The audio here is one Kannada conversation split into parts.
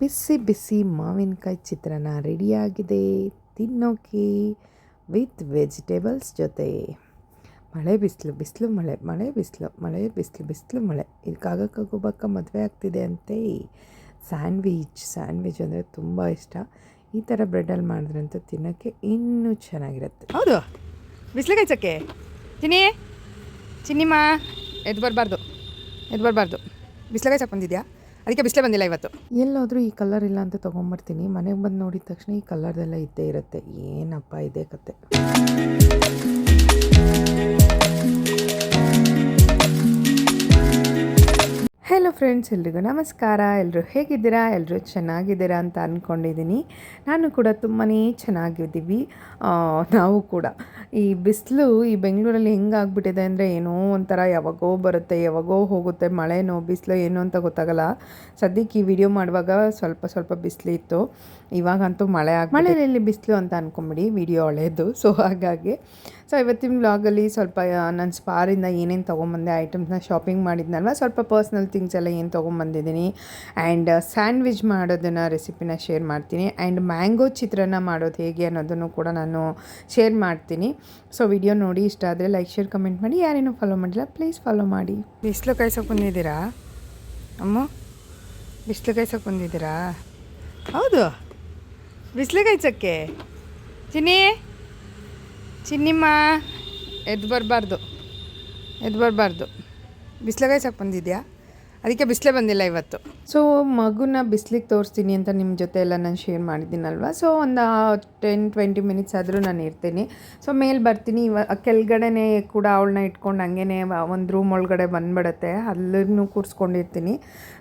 ಬಿಸಿ ಬಿಸಿ ಮಾವಿನಕಾಯಿ ಚಿತ್ರಾನ್ನ ರೆಡಿಯಾಗಿದೆ. ತಿನ್ನೋಕೆ ವಿತ್ ವೆಜಿಟೇಬಲ್ಸ್ ಜೊತೆ. ಮಳೆ ಬಿಸಿಲು ಬಿಸಿಲು ಮಳೆ ಮಳೆ ಬಿಸಿಲು ಮಳೆ ಬಿಸಿಲು ಬಿಸಿಲು ಮಳೆ. ಇದಕ್ಕಾಗಕ್ಕಾಗೋಬಕ್ಕ ಮದುವೆ ಆಗ್ತಿದೆ ಅಂತೆ. ಸ್ಯಾಂಡ್ವಿಚ್ ಸ್ಯಾಂಡ್ವಿಚ್ ಅಂದರೆ ತುಂಬ ಇಷ್ಟ. ಈ ಥರ ಬ್ರೆಡಲ್ಲಿ ಮಾಡಿದ್ರಂತೂ ತಿನ್ನೋಕ್ಕೆ ಇನ್ನೂ ಚೆನ್ನಾಗಿರುತ್ತೆ. ಹೌದು. ಬಿಸಿಲಿಗೆ ಚಕ್ಕೆ. ಚಿನ್ನಿ, ಚಿನ್ನಿಮ್ಮ, ಎದ್ದು ಬರಬಾರ್ದು. ಎದ್ದು ಬರಬಾರ್ದು. ಬಿಸಿಲಿಗೆ ಚಕ್ಕೆ ಬಂದಿದ್ಯಾ? ಅದಕ್ಕೆ ಬಿಸಿಲೇ ಬಂದಿಲ್ಲ ಇವತ್ತು. ಎಲ್ಲಾದರೂ ಈ ಕಲರ್ ಇಲ್ಲ ಅಂತ ತೊಗೊಂಬರ್ತೀನಿ. ಮನೆಗೆ ಬಂದು ನೋಡಿದ ತಕ್ಷಣ ಈ ಕಲರ್ದೆಲ್ಲ ಇದ್ದೇ ಇರುತ್ತೆ. ಏನಪ್ಪ ಇದೇ ಕತೆ. ಹಲೋ ಫ್ರೆಂಡ್ಸ್, ಎಲ್ರಿಗೂ ನಮಸ್ಕಾರ. ಎಲ್ಲರೂ ಹೇಗಿದ್ದೀರಾ? ಎಲ್ಲರೂ ಚೆನ್ನಾಗಿದ್ದೀರಾ ಅಂತ ಅಂದ್ಕೊಂಡಿದ್ದೀನಿ ನಾನು ಕೂಡ ತುಂಬಾ ಚೆನ್ನಾಗಿದ್ದೀವಿ. ನಾವು ಕೂಡ. ಈ ಬಿಸಿಲು ಈ ಬೆಂಗಳೂರಲ್ಲಿ ಹೆಂಗಾಗ್ಬಿಟ್ಟಿದೆ ಅಂದರೆ ಏನೋ ಒಂಥರ ಯಾವಾಗೋ ಬರುತ್ತೆ, ಯಾವಾಗೋ ಹೋಗುತ್ತೆ. ಮಳೆನೋ, ಬಿಸಿಲು ಏನೋ ಅಂತ ಗೊತ್ತಾಗಲ್ಲ. ಸದ್ಯಕ್ಕೆ ಈ ವಿಡಿಯೋ ಮಾಡುವಾಗ ಸ್ವಲ್ಪ ಸ್ವಲ್ಪ ಬಿಸಿಲು ಇತ್ತು. ಇವಾಗಂತೂ ಮಳೆ ಆಗಿ ಮಳೆಯಲ್ಲಿ ಬಿಸಿಲು ಅಂತ ಅಂದ್ಕೊಂಬಿಡಿ ವಿಡಿಯೋ ಒಳ್ಳೆಯದು. ಸೊ, ಹಾಗಾಗಿ. ಸೊ, ಇವತ್ತಿನ ವ್ಲಾಗಲ್ಲಿ ಸ್ವಲ್ಪ ನನ್ನ ಸ್ಪಾರಿಂದ ಏನೇನು ತೊಗೊಂಬಂದೆ ಐಟಮ್ಸ್ನ ಶಾಪಿಂಗ್ ಮಾಡಿದ್ನಲ್ವ? ಸ್ವಲ್ಪ ಪರ್ಸ್ನಲ್ ಥಿಂಗ್ಸ್ ಎಲ್ಲ ಏನು ತೊಗೊಂಬಂದಿದ್ದೀನಿ. ಆ್ಯಂಡ್ ಸ್ಯಾಂಡ್ವಿಚ್ ಮಾಡೋದನ್ನು ರೆಸಿಪಿನ ಶೇರ್ ಮಾಡ್ತೀನಿ. ಆ್ಯಂಡ್ ಮ್ಯಾಂಗೋ ಚಿತ್ರಾನ್ನ ಮಾಡೋದು ಹೇಗೆ ಅನ್ನೋದನ್ನು ಕೂಡ ನಾನು ಶೇರ್ ಮಾಡ್ತೀನಿ. ಸೊ ವಿಡಿಯೋ ನೋಡಿ ಇಷ್ಟ ಆದರೆ ಲೈಕ್ ಶೇರ್ ಕಮೆಂಟ್ ಮಾಡಿ. ಯಾರೇನೂ ಫಾಲೋ ಮಾಡಿಲ್ಲ ಪ್ಲೀಸ್ ಫಾಲೋ ಮಾಡಿ. ಬಿಸಿಲು ಕಾಯ್ಸೋಕೆ ಬಂದಿದ್ದೀರಾ ಅಮ್ಮ ಬಿಸಿಲು ಕಾಯ್ಸೋಕೆ ಬಂದಿದ್ದೀರಾ ಹೌದು ಬಿಸಿಲು ಕಾಯಿಸೋಕ್ಕೆ ಚಿನ್ನಿ, ಚಿನ್ನಿಮ್ಮ, ಎದ್ದು ಬರಬಾರ್ದು ಎದ್ದು ಬರಬಾರ್ದು. ಬಿಸಿಲು ಕಾಯಿಸೋಕೆ ಬಂದಿದ್ಯಾ ಅದಕ್ಕೆ ಬಿಸಿಲೇ ಬಂದಿಲ್ಲ ಇವತ್ತು. ಸೊ ಮಗುನ ಬಿಸ್ಲಿಗೆ ತೋರಿಸ್ತೀನಿ ಅಂತ ನಿಮ್ಮ ಜೊತೆ ಎಲ್ಲ ನಾನು ಶೇರ್ ಮಾಡಿದ್ದೀನಲ್ವ? ಸೊ ಒಂದು ಟೆನ್ ಟ್ವೆಂಟಿ ಮಿನಿಟ್ಸ್ ಆದರೂ ನಾನು ಇರ್ತೀನಿ. ಸೊ ಮೇಲೆ ಬರ್ತೀನಿ. ಇವ ಕೂಡ ಅವಳನ್ನ ಇಟ್ಕೊಂಡು ಹಂಗೇ ಒಂದು ರೂಮ್ ಒಳಗಡೆ ಬಂದ್ಬಿಡತ್ತೆ. ಅಲ್ಲೂ ಕೂರಿಸ್ಕೊಂಡಿರ್ತೀನಿ.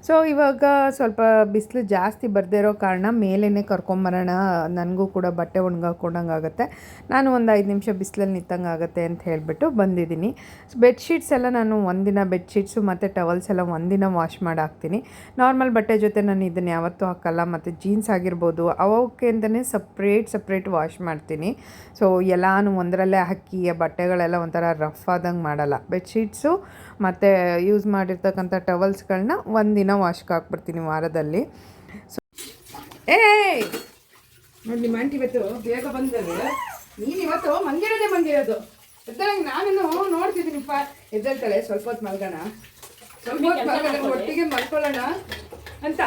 ಸೊ ಇವಾಗ ಸ್ವಲ್ಪ ಬಿಸಿಲು ಜಾಸ್ತಿ ಬರ್ದೇ ಇರೋ ಕಾರಣ ಮೇಲೇ ಕರ್ಕೊಂಬರೋಣ ನನಗೂ ಕೂಡ ಬಟ್ಟೆ ಒಣಗಾಕೊಂಡಂಗೆ ಆಗುತ್ತೆ. ನಾನು ಒಂದು ಐದು ನಿಮಿಷ ಬಿಸಿಲಲ್ಲಿ ನಿಂತಂಗೆ ಆಗುತ್ತೆ ಅಂತ ಹೇಳಿಬಿಟ್ಟು ಬಂದಿದ್ದೀನಿ. ಬೆಡ್ಶೀಟ್ಸ್ ಎಲ್ಲ ನಾನು ಒಂದಿನ ಬೆಡ್ಶೀಟ್ಸು ಮತ್ತು ಟವಲ್ಸ್ ಎಲ್ಲ ಒಂದಿನ ವಾಶ್ ಮಾಡಿ ಹಾಕ್ತೀನಿ ನಾರ್ಮಲ್ ಬಟ್ಟೆ ಜೊತೆ ನಾನು ಇದನ್ನು ಯಾವತ್ತೂ ಹಾಕಲ್ಲ, ಮತ್ತು ಜೀನ್ಸ್ ಆಗಿರ್ಬೋದು ಅವಕ್ಕೆ ಅಂತಲೇ ಸಪ್ರೇಟ್ ಸಪ್ರೇಟ್ ವಾಶ್ ಮಾಡ್ತೀನಿ. ಸೊ ಎಲ್ಲಾನು ಒಂದರಲ್ಲೇ ಹಾಕಿ ಬಟ್ಟೆಗಳೆಲ್ಲ ಒಂಥರ ರಫ್ ಆದಂಗೆ ಮಾಡಲ್ಲ. ಬೆಡ್ಶೀಟ್ಸು ಮತ್ತು ಯೂಸ್ ಮಾಡಿರ್ತಕ್ಕಂಥ ಟವಲ್ಸ್ಗಳನ್ನ ಒಂದಿನ ವಾಶ್ಗೆ ಹಾಕ್ಬಿಡ್ತೀನಿ ವಾರದಲ್ಲಿ. ಸೊ ಏ ನೋಡಿ, ನಿಮ್ಮ ಆಂಟಿ ಇವತ್ತು ಬೇಗ ಬಂದರೆ ನೀನು ಇವತ್ತು ಮಂದಿರೋದೇ ಮಂದಿರೋದು ಎದ್ದಳಂಗೆ ನಾನು ನೋಡ್ತಿದ್ದೀನಿ, ಪಾ. ಎದ್ದೇಳ್ತಾಳೆ, ಸ್ವಲ್ಪ ಹೊತ್ತು ಮಲ್ಗೋಣ. ಒಟ್ಟಿಗೆ ಮಲ್ಕೊಳ್ಳೋಣ ಅಂತ.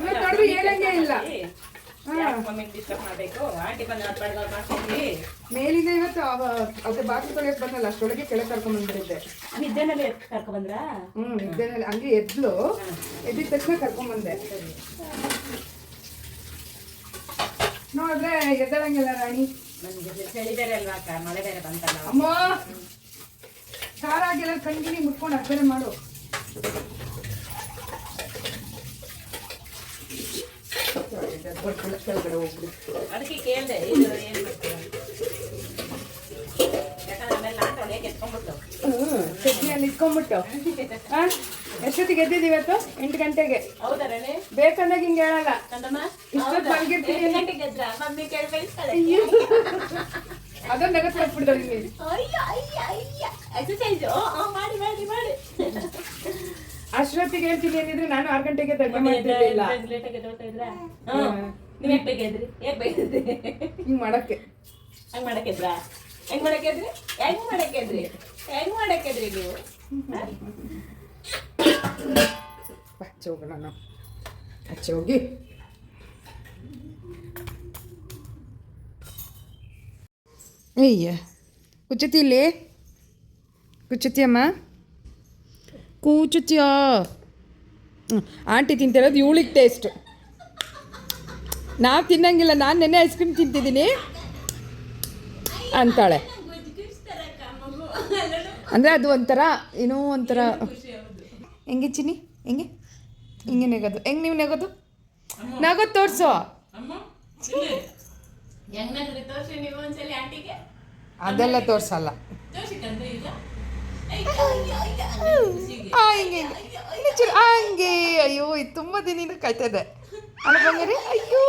ನೋಡಿದ್ರೆ ಹೇಳಂಗೆ ಇಲ್ಲ. ಮೇಲಿಂದ ಇವತ್ತು ಅದೇ ಬಾಗಿಲು ತೊಳೆಯಕ್ ಬಂದಲ್ಲ ಅಷ್ಟೊಳಗೆ ಕೆಳಗೆ ಕರ್ಕೊಂಡ್ ಬಂದ್ಬಿಟ್ಟಿದ್ದೆ. ನಿದ್ದೆನಲ್ಲಿ ಕರ್ಕೊಂಡ್ಬಂದ್ರ ಹ್ಮ್ ನಿದ್ದೆನಲ್ಲಿ. ಹಂಗೆ ಎದ್ಲು. ಎದ್ದಿದ ತಕ್ಷಣ ಕರ್ಕೊಂಬಂದೆ ನೋಡಿದ್ರೆ ಎದ್ದಳಂಗಿಲ್ಲ ರಾಣಿ. ನನ್ಗೆ ಚಳಿ ಬೇರೆ ಅಲ್ವಾ ಮಳೆ ಬೇರೆ ಬಂತಲ್ಲ. ಅಮ್ಮ! ಖಾರ ಆಗಿಲ್ಲ ಕಂಗಿನಿ ಮುಟ್ಕೊಂಡು ಅರ್ಪಣೆ ಮಾಡು. ಅದಕ್ಕೆ ಕೇಳ್ದೆ ಚಟ್ನಿಯಲ್ಲಿ ಇಟ್ಕೊಂಡ್ಬಿಟ್ಟು. ಹಾ ಎಷ್ಟೊತ್ತಿಗೆ ಎದ್ದಿದ್ದೀವಿ ಇವತ್ತು? ಎಂಟು ಗಂಟೆಗೆ. ಬೇಕಂದಾಗ ಹಿಂಗೆ ಹೇಳಲ್ಲ. ಇಷ್ಟೊತ್ತು ಮಲಗಿರ್ತೀನಿ ನಗತ್ ಹಾಕ್ಬಿಡ್ತಾರೆ ನಿಮಗೆ ಅಯ್ಯ ಅಯ್ಯ ಅಯ್ಯ. ಮಾಡಿ ಮಾಡಿ ಮಾಡಿ. ಅಷ್ಟೊತ್ತಿಗೆ ಹೇಳ್ತೀನಿ ಏನಿದ್ರೆ ನಾನು ಆರು ಗಂಟೆಗೆ ತಡ ಮಾಡ್ತಿರ್ಲಿಲ್ಲ. ಲೇಟಾಗಿ ಎದ್ದೋಳ್ತಾ ಇದ್ರ? ನೀವ್ ಹಿಂಗೆ ಹಿಂಗ್ ಮಾಡಕ್ಕೆ. ಹಂಗ್ ಮಾಡಕ್ಕೆದ್ರ ಹೆಂಗ್ ಮಾಡಕ್ಕೆದ್ರಿ ಹೆಂಗ್ ಮಾಡಕ್ಕೆದ್ರಿ ಹೆಂಗ್ ಮಾಡಕ್ಕೆದ್ರಿ ನೀವು? ಹಚ್ಚಿ ಹೋಗೋಣ ನಾವು. ಹಚ್ಚಿ ಹೋಗಿ ಅಯ್ಯ ಕುಚ್ಚತಿ ಇಲ್ಲಿ ಕುಚ್ಚತಿಯಮ್ಮ ಕೂಚುತ್ಯೋ ಆಂಟಿ ತಿಂತಿರೋದು ಇವಳಿಗೆ ಟೇಸ್ಟ್ ನಾವು ತಿನ್ನಂಗಿಲ್ಲ, ನಾನು ನೆನ್ನೆ ಐಸ್ ಕ್ರೀಮ್ ತಿಂತಿದ್ದೀನಿ. ಅಂತಾಳೆ. ಅಂದರೆ ಅದು ಒಂಥರ, ಏನೋ ಒಂಥರ. ಹೆಂಗೆ ಚಿನ್ನಿ? ಹೆಂಗೆ? ಹಿಂಗೆ ನೆಗೋದು. ಹೆಂಗೆ ನೀವು ನೆಗೋದು? ನಗೋದು ತೋರಿಸು. ಅದೆಲ್ಲ ತೋರಿಸಲ್ಲ. ಹಿಂಗೆ ಹಿಂಗೆ. ಅಯ್ಯೋ ಇದು ತುಂಬ ದಿನದಿಂದ ಕಾಯ್ತಾ ಇದೆ. ಅಲ್ಲ ಬಂಗಾರಿ ಅಯ್ಯೋ.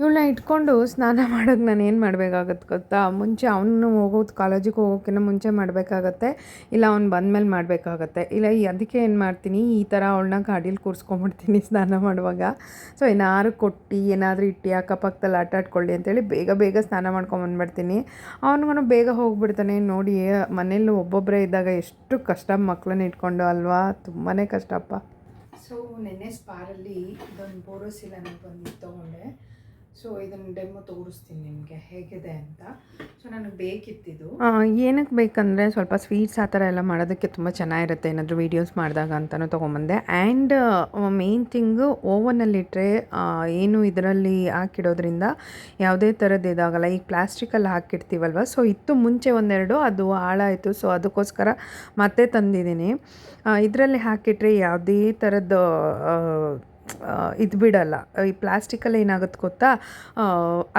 ಇವಳನ್ನ ಇಟ್ಕೊಂಡು ಸ್ನಾನ ಮಾಡೋಕ್ಕೆ ನಾನು ಏನು ಮಾಡಬೇಕಾಗತ್ತೆ ಗೊತ್ತಾ? ಮುಂಚೆ ಅವನು ಹೋಗೋದು ಕಾಲೇಜಿಗೆ ಹೋಗೋಕ್ಕಿಂತ ಮುಂಚೆ ಮಾಡಬೇಕಾಗತ್ತೆ, ಇಲ್ಲ ಅವ್ನು ಬಂದಮೇಲೆ ಮಾಡಬೇಕಾಗತ್ತೆ. ಇಲ್ಲ ಅದಕ್ಕೆ ಏನು ಮಾಡ್ತೀನಿ? ಈ ಥರ ಅವಳನ್ನ ಗಾಡೀಲಿ ಕೂರಿಸ್ಕೊಂಬಿಡ್ತೀನಿ ಸ್ನಾನ ಮಾಡುವಾಗ. ಸೊ ಏನಾದ್ರು ಕೊಟ್ಟು, ಏನಾದರೂ ಇಟ್ಟು ಅಕ್ಕಪಕ್ಕದಲ್ಲಿ ಆಟ ಆಡ್ಕೊಳ್ಳಿ ಅಂತೇಳಿ ಬೇಗ ಬೇಗ ಸ್ನಾನ ಮಾಡ್ಕೊಂಬಂದ್ಬಿಡ್ತೀನಿ ಅವನಿಗೂ ಬೇಗ ಹೋಗಿಬಿಡ್ತಾನೆ. ನೋಡಿ ಮನೇಲಿ ಒಬ್ಬೊಬ್ಬರೇ ಇದ್ದಾಗ ಎಷ್ಟು ಕಷ್ಟ ಮಕ್ಕಳನ್ನ ಇಟ್ಕೊಂಡು ಅಲ್ವಾ? ತುಂಬಾ ಕಷ್ಟಪ್ಪ. ಸೊ ನೆನ್ನೆ ಸ್ಪಾರಲ್ಲಿ ಇದೊಂದು ಬೋರೋಸಿಲ್ ಅನ್ನೋದು ಬಂದು ತೊಗೊಂಡೆ. ಸೊ ಇದನ್ನು ಡೆಮೋ ತೋರಿಸ್ತೀನಿ ನಿಮಗೆ. ಹೇಗಿದೆ ಅಂತ. ಸೊ ನನಗೆ ಬೇಕಿತ್ತಿದ್ದು ಏನಕ್ಕೆ ಬೇಕಂದರೆ ಸ್ವಲ್ಪ ಸ್ವೀಟ್ಸ್ ಆ ಥರ ಎಲ್ಲ ಮಾಡೋದಕ್ಕೆ ತುಂಬ ಚೆನ್ನಾಗಿರುತ್ತೆ. ಏನಾದರೂ ವೀಡಿಯೋಸ್ ಮಾಡಿದಾಗ ಅಂತಲೂ ತೊಗೊಂಬಂದೆ. ಆ್ಯಂಡ್ ಮೇನ್ ಥಿಂಗು ಓವನಲ್ಲಿಟ್ಟರೆ ಏನು ಇದರಲ್ಲಿ ಹಾಕಿಡೋದ್ರಿಂದ ಯಾವುದೇ ಥರದ್ದು ಇದಾಗಲ್ಲ. ಈಗ ಪ್ಲಾಸ್ಟಿಕಲ್ಲಿ ಹಾಕಿಡ್ತೀವಲ್ವ? ಸೊ ಇತ್ತು ಮುಂಚೆ ಒಂದೆರಡು, ಅದು ಹಾಳಾಯಿತು. ಸೊ ಅದಕ್ಕೋಸ್ಕರ ಮತ್ತೆ ತಂದಿದ್ದೀನಿ. ಇದರಲ್ಲಿ ಹಾಕಿಟ್ರೆ ಯಾವುದೇ ಥರದ್ದು ಇದು ಬಿಡಲ್ಲ. ಈ ಪ್ಲಾಸ್ಟಿಕಲ್ಲಿ ಏನಾಗುತ್ತೆ ಗೊತ್ತಾ?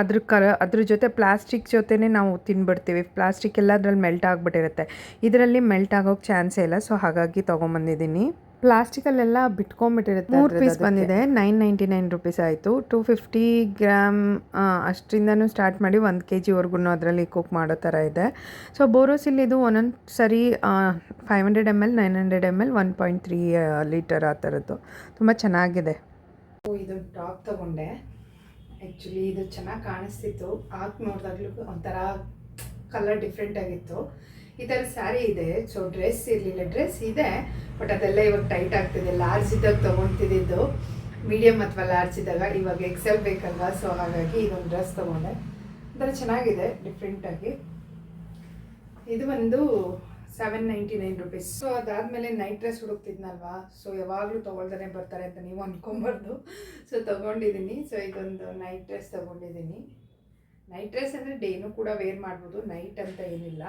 ಅದ್ರ ಕರ, ಅದ್ರ ಜೊತೆ ಪ್ಲಾಸ್ಟಿಕ್ ಜೊತೆನೇ ನಾವು ತಿನ್ಬಿಡ್ತೀವಿ. ಪ್ಲಾಸ್ಟಿಕ್ ಎಲ್ಲ ಅದ್ರಲ್ಲಿ ಮೆಲ್ಟ್ ಆಗಿಬಿಟ್ಟಿರುತ್ತೆ. ಇದರಲ್ಲಿ ಮೆಲ್ಟ್ ಆಗೋಕ್ಕೆ ಚಾನ್ಸೇ ಇಲ್ಲ. ಸೊ ಹಾಗಾಗಿ ತೊಗೊಂಬಂದಿದ್ದೀನಿ. ಪ್ಲಾಸ್ಟಿಕಲ್ಲೆಲ್ಲ ಬಿಟ್ಕೊಂಡ್ಬಿಟ್ಟಿರುತ್ತೆ ಮೂರು ಪೀಸ್ ಬಂದಿದೆ. ನೈನ್ ನೈಂಟಿ ನೈನ್ ರುಪೀಸ್ ಆಯಿತು. ಟೂ ಫಿಫ್ಟಿ ಗ್ರಾಮ್ ಅಷ್ಟರಿಂದನೂ ಸ್ಟಾರ್ಟ್ ಮಾಡಿ ಒಂದು ಕೆ ಜಿವರೆಗೂ ಅದರಲ್ಲಿ ಕುಕ್ ಮಾಡೋ ಥರ ಇದೆ. ಸೊ ಬೋರೋಸಿಲ್ ಇದು ಒಂದೊಂದು ಸರಿ five hundred M L nine hundred M L one point three litre ಆ ಥರದ್ದು ತುಂಬ ಚೆನ್ನಾಗಿದೆ. ಇದು ಟಾಪ್ ತಗೊಂಡೆ. ಆ್ಯಕ್ಚುಲಿ ಇದು ಚೆನ್ನಾಗಿ ಕಾಣಿಸ್ತಿತ್ತು. ಹಾಕಿ ನೋಡಿದಾಗ್ಲೂ ಒಂಥರ ಕಲರ್ ಡಿಫ್ರೆಂಟ್ ಆಗಿತ್ತು. ಈ ಥರ ಸ್ಯಾರಿ ಇದೆ. ಸೊ ಡ್ರೆಸ್ ಇರಲಿಲ್ಲ. ಡ್ರೆಸ್ ಇದೆ ಬಟ್ ಅದೆಲ್ಲ ಇವಾಗ ಟೈಟ್ ಆಗ್ತಿದೆ. ಲಾರ್ಜ್ ಇದ್ದಾಗ ತೊಗೊತಿದ್ದು ಮೀಡಿಯಮ್ ಅಥವಾ ಲಾರ್ಜ್ ಇದ್ದಾಗ ಇವಾಗ ಎಕ್ಸೆಲ್ ಬೇಕಲ್ವಾ? ಸೊ ಹಾಗಾಗಿ ಇದೊಂದು ಡ್ರೆಸ್ ತೊಗೊಂಡೆ. ಒಂಥರ ಚೆನ್ನಾಗಿದೆ ಡಿಫ್ರೆಂಟಾಗಿ ಇದು ಒಂದು seven ninety nine rupees so ಅದಾದಮೇಲೆ ನೈಟ್ ಡ್ರೆಸ್ ಹುಡುಕ್ತಿದ್ನಲ್ವಾ? ಸೊ ಯಾವಾಗಲೂ ತೊಗೊಳ್ತಾನೆ ಬರ್ತಾರೆ ಅಂತ ನೀವು ಅನ್ಕೊಂಬಾರ್ದು. ಸೊ ತೊಗೊಂಡಿದ್ದೀನಿ ಸೊ ಇದೊಂದು ನೈಟ್ ಡ್ರೆಸ್ ತೊಗೊಂಡಿದ್ದೀನಿ ನೈಟ್ ಡ್ರೆಸ್ ಅಂದರೆ ಡೇನು ಕೂಡ ವೇರ್ ಮಾಡ್ಬೋದು. ನೈಟ್ ಅಂತ ಏನಿಲ್ಲ.